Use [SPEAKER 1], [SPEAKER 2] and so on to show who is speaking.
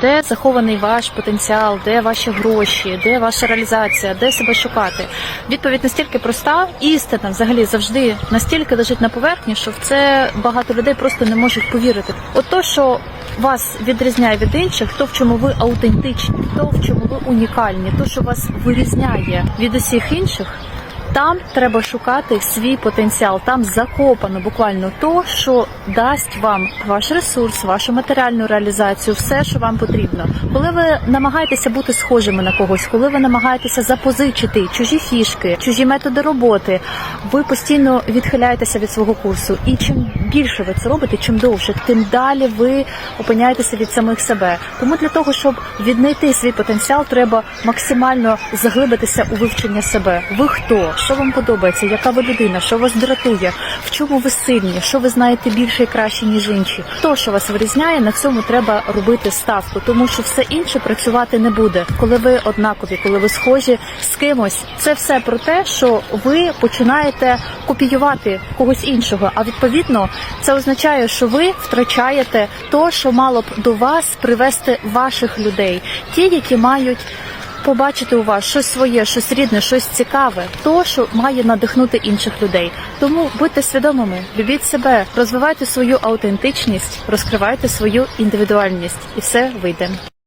[SPEAKER 1] де захований ваш потенціал, де ваші гроші, де ваша реалізація, де себе шукати. Відповідь настільки проста, істина взагалі завжди настільки лежить на поверхні, що в це багато людей просто не можуть повірити. От то, що вас відрізняє від інших, то в чому ви аутентичні, то в чому ви унікальні, то що вас вирізняє від усіх інших. Там треба шукати свій потенціал. Там закопано буквально то, що дасть вам ваш ресурс, вашу матеріальну реалізацію, все, що вам потрібно. Коли ви намагаєтеся бути схожими на когось, коли ви намагаєтеся запозичити чужі фішки, чужі методи роботи, ви постійно відхиляєтеся від свого курсу. І чим більше ви це робите, чим довше, тим далі ви опиняєтеся від самих себе. Тому для того, щоб віднайти свій потенціал, треба максимально заглибитися у вивчення себе. Ви хто? Що вам подобається? Яка ви людина? Що вас дратує? В чому ви сильні? Що ви знаєте більше і краще ніж інші? То, що вас вирізняє, на цьому треба робити ставку, тому що все інше працювати не буде. Коли ви однакові, коли ви схожі з кимось, це все про те, що ви починаєте копіювати когось іншого. А відповідно, це означає, що ви втрачаєте то, що мало б до вас привести ваших людей, ті, які мають побачити у вас щось своє, щось рідне, щось цікаве, то що має надихнути інших людей. Тому будьте свідомими, любіть себе, розвивайте свою аутентичність, розкривайте свою індивідуальність, і все вийде.